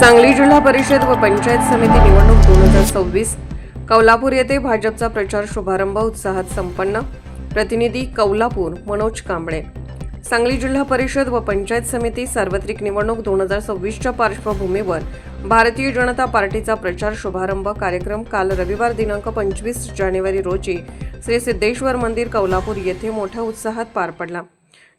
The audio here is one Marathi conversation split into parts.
सांगली जिल्हा परिषद व पंचायत समिती निवडणूक दोन हजार सव्वीस. कौलापूर येथे भाजपचा प्रचार शुभारंभ उत्साहात संपन्न. प्रतिनिधी कौलापूर मनोज कांबळे. सांगली जिल्हा परिषद व पंचायत समिती सार्वत्रिक निवडणूक दोन हजार सव्वीसच्या पार्श्वभूमीवर भारतीय जनता पार्टीचा प्रचार शुभारंभ कार्यक्रम काल रविवार दिनांक पंचवीस जानेवारी रोजी श्री सिद्धेश्वर मंदिर कौलापूर येथे मोठ्या उत्साहात पार पडला.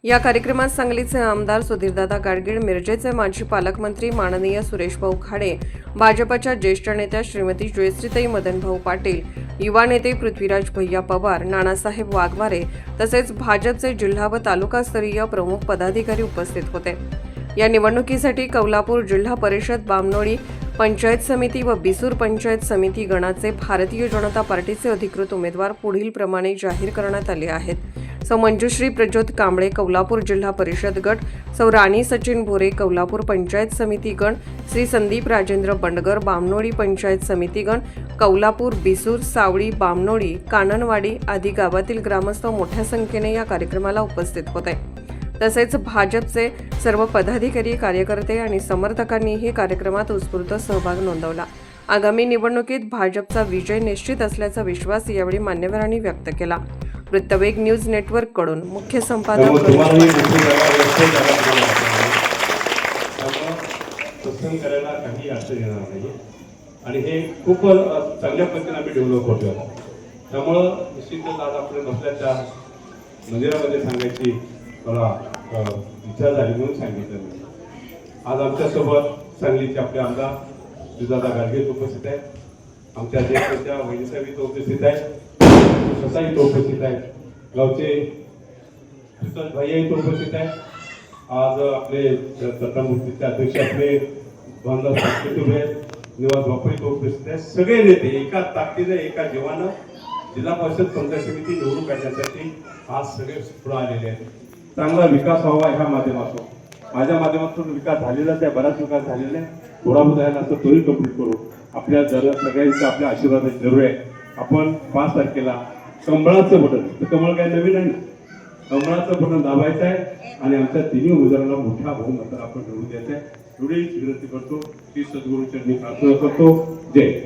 या कार्यक्रमात सांगलीचे आमदार सुधीरदादा गाडगीळ मिरजेचे माजी पालकमंत्री माननीय सुरेशभाऊ खाडे भाजपच्या ज्येष्ठ नेत्या श्रीमती जयश्रीताई मदनभाऊ पाटील युवा नेते पृथ्वीराज भैया पवार नानासाहेब वाघवारे तसेच भाजपचे जिल्हा व तालुकास्तरीय प्रमुख पदाधिकारी उपस्थित होते. या निवडणुकीसाठी कौलापूर जिल्हा परिषद बामनोळी पंचायत समिती व बिसूर पंचायत समिती गणाचे भारतीय जनता पार्टीचे अधिकृत उमेदवार पुढील प्रमाणे जाहीर करण्यात आले आहेत. सौ मंजुश्री प्रज्योत कांबळे कौलापूर जिल्हा परिषद गट सौ राणी सचिन भोरे कौलापूर पंचायत समिती गण श्री संदीप राजेंद्र बंडगर बामनोळी पंचायत समिती गण कौलापूर बिसूर सावळी बामनोळी काननवाडी आदी गावातील ग्रामस्थ मोठ्या संख्येने या कार्यक्रमाला उपस्थित होते. तसेच भाजपचे सर्व पदाधिकारी कार्यकर्ते आणि समर्थकांनीही कार्यक्रमात उत्स्फूर्त सहभाग नोंदवला. आगामी निवडणुकीत भाजपचा विजय निश्चित असल्याचा विश्वास यावेळी मान्यवरांनी व्यक्त केला. वृत्तवेग न्यूज नेटवर्ककडून मुख्य संपादक करायला काही अडचण येणार नाही आणि हे खूप चांगल्या पद्धतीने आम्ही डेव्हलप होतो त्यामुळं निश्चितच आज आपल्या नसल्याच्या मंदिरामध्ये सांगायची मला इच्छा झाली म्हणून सांगितलं आज आमच्यासोबत सांगलीचे आपले आमदार सुजाता गाडगे इथं उपस्थित आहेत. आमच्या ज्येष्ठच्या वहिनीसाहेब उपस्थित आहेत. स्वतः इथं उपस्थित आहेत. गावचे सुतार भैया इथं उपस्थित आहेत. आज आपले सत्तामूर्तीचे अध्यक्ष आपले बांधव आहेत. निवास बापू इथं उपस्थित आहेत. सगळे नेते एका ताकदीने एका जीवानं जिल्हा परिषद पंचायत समिती निवडून काढण्यासाठी आज सगळे पुढे आलेले आहेत. चांगला विकास व्हावा ह्या माध्यमातून. माझ्या माध्यमातून विकास झालेलाच आहे बराच विकास झालेला आहे. थोडा बहुत आहे तोही कंप्लीट करू. आपल्या जर सगळ्यांचा आपल्या आशीर्वादाची जरूर आहे. आपण पाच तारखेला कमळाचं बटन. तर कमळ काय नवीन आहे ना? कमळाचं बटन दाबायचं आहे आणि आमच्या तिन्ही उमेदवाराला मोठ्या बहुमतानं आपण निवडून द्यायचं आहे. एवढी विनंती करतो. की सद्गुरू प्रार्थना करतो. जय.